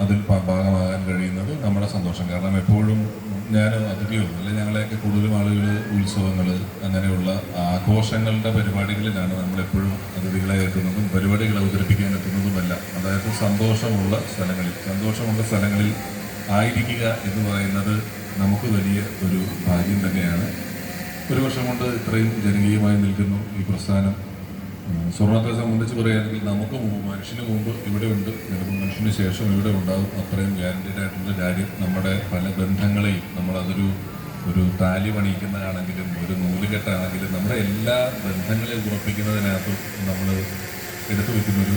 അതിൽ ഭാഗമാകാൻ കഴിയുന്നത് നമ്മുടെ സന്തോഷം. കാരണം എപ്പോഴും ഞാൻ അതിഥിയോ അല്ലെ ഞങ്ങളെയൊക്കെ കൂടുതലും ആളുകൾ ഉത്സവങ്ങൾ അങ്ങനെയുള്ള ആഘോഷങ്ങളുടെ പരിപാടികളിലാണ് നമ്മളെപ്പോഴും അതിഥികളെ എത്തുന്നതും പരിപാടികൾ അവതരിപ്പിക്കാൻ എത്തുന്നതുമല്ല. അതായത് സന്തോഷമുള്ള സ്ഥലങ്ങളിൽ സന്തോഷമുള്ള സ്ഥലങ്ങളിൽ ആയിരിക്കുക എന്ന് പറയുന്നത് നമുക്ക് വലിയ ഒരു ഭാഗ്യം തന്നെയാണ്. ഒരു വർഷം കൊണ്ട് ഇത്രയും ജനകീയമായി നിൽക്കുന്നു ഈ പ്രസ്ഥാനം. ഉം, സ്വർണത്തെ സംബന്ധിച്ച് പറയുകയാണെങ്കിൽ നമുക്ക് മനുഷ്യന് മുമ്പ് ഇവിടെ ഉണ്ട് ചിലപ്പോൾ മനുഷ്യന് ശേഷം ഇവിടെ ഉണ്ടാകും. അത്രയും ഗ്യാരണ്ടീഡ് ആയിട്ടുള്ള കാര്യം നമ്മുടെ പല ബന്ധങ്ങളെയും നമ്മളതൊരു ഒരു താലി പണിയിക്കുന്നതാണെങ്കിലും ഒരു നൂലുകെട്ടാണെങ്കിലും നമ്മുടെ എല്ലാ ബന്ധങ്ങളെയും ഉറപ്പിക്കുന്നതിനകത്ത് നമ്മൾ എടുത്തു വയ്ക്കുന്നൊരു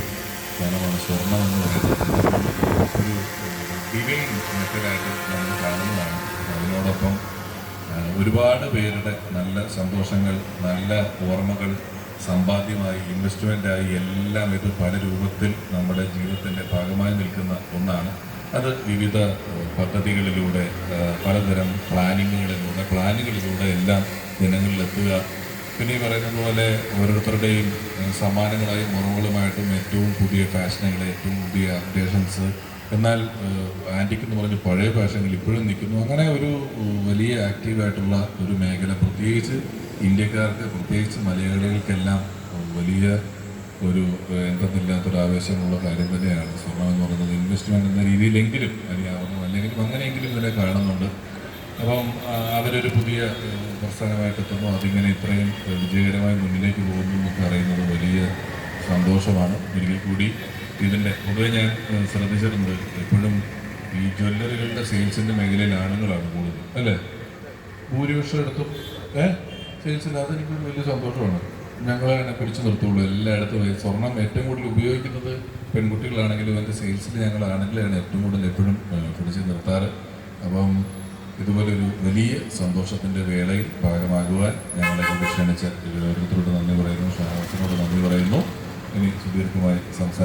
സ്ഥലമാണ് സ്വർണം എന്ന് പറയുന്നത്. ഒരു ഡിവൈൻ മെറ്റഡായിട്ട് നമ്മൾ കാണുന്നതാണ്. അതിനോടൊപ്പം ഒരുപാട് പേരുടെ നല്ല സന്തോഷങ്ങൾ നല്ല ഓർമ്മകൾ സമ്പാദ്യമായി ഇൻവെസ്റ്റ്മെന്റായി എല്ലാം ഇത് പല രൂപത്തിൽ നമ്മുടെ ജീവിതത്തിന്റെ ഭാഗമായി നിൽക്കുന്ന ഒന്നാണ്. അത് വിവിധ പദ്ധതികളിലൂടെ പലതരം പ്ലാനിങ്ങുകളിലൂടെ പ്ലാനുകളിലൂടെ എല്ലാം ജനങ്ങളിലെത്തുക. പിന്നെ ഈ പറയുന്നത് പോലെ ഓരോരുത്തരുടെയും സമ്മാനങ്ങളായി മുറകളുമായിട്ടും ഏറ്റവും പുതിയ ഫാഷനുകൾ ഏറ്റവും പുതിയ അപ്ഡേഷൻസ്. എന്നാൽ ആന്റിക്ക് എന്ന് പറഞ്ഞ് പഴയ ഫാഷനിൽ ഇപ്പോഴും നിൽക്കുന്നു. അങ്ങനെ ഒരു വലിയ ആക്റ്റീവായിട്ടുള്ള ഒരു മേഖല പ്രത്യേകിച്ച് ഇന്ത്യക്കാർക്ക് പ്രത്യേകിച്ച് മലയാളികൾക്കെല്ലാം വലിയ ഒരു ഏഹ്, എന്തെന്നില്ലാത്തൊരു ആവേശമുള്ള കാര്യം തന്നെയാണ്. സ്വർണം എന്ന് പറയുന്നത് ഇൻവെസ്റ്റ്മെന്റ് എന്ന രീതിയിലെങ്കിലും അറിയാവുന്നു. അല്ലെങ്കിലും അങ്ങനെയെങ്കിലും ഇതിനെ കാണുന്നുണ്ട്. അപ്പം അവരൊരു പുതിയ ഏഹ്, പ്രസ്ഥാനമായിട്ട് എത്തുന്നു അതിങ്ങനെ ഇത്രയും വിജയകരമായി മുന്നിലേക്ക് പോകുന്നു എന്നൊക്കെ അറിയുന്നത് വലിയ സന്തോഷമാണ്. ഒരിക്കൽ കൂടി ഇതിന്റെ പൊതുവെ ഞാൻ ഏഹ്, ശ്രദ്ധിച്ചിട്ടുണ്ട്. എപ്പോഴും ഈ ജ്വല്ലറികളുടെ സെയിൽസിന്റെ മേഖലയിൽ ആണുങ്ങളാണ് കൂടുതൽ. അല്ലേ? ഭൂരിപക്ഷം എടുത്തും. ഏ? സെയിൽസിൽ അതെനിക്കൊരു വലിയ സന്തോഷമാണ്. ഞങ്ങളാണ് പിടിച്ചു നിർത്തുള്ളൂ. എല്ലായിടത്തും സ്വർണം ഏറ്റവും കൂടുതൽ ഉപയോഗിക്കുന്നത് പെൺകുട്ടികളാണെങ്കിലും അതിന്റെ സെയിൽസിൽ ഞങ്ങളാണെങ്കിലാണ് ഏറ്റവും കൂടുതൽ എപ്പോഴും പിടിച്ചു നിർത്താറ്. അപ്പം ഇതുപോലെ ഒരു വലിയ സന്തോഷത്തിന്റെ വേളയിൽ ഭാഗമാകുവാൻ ഞങ്ങളെ കൊണ്ട് ക്ഷണിച്ച ഓരോരുത്തരോട് നന്ദി പറയുന്നു. ഷാഹസിനോട് നന്ദി പറയുന്നു. ഇനി സുദീർഘമായി സംസാരിക്കും.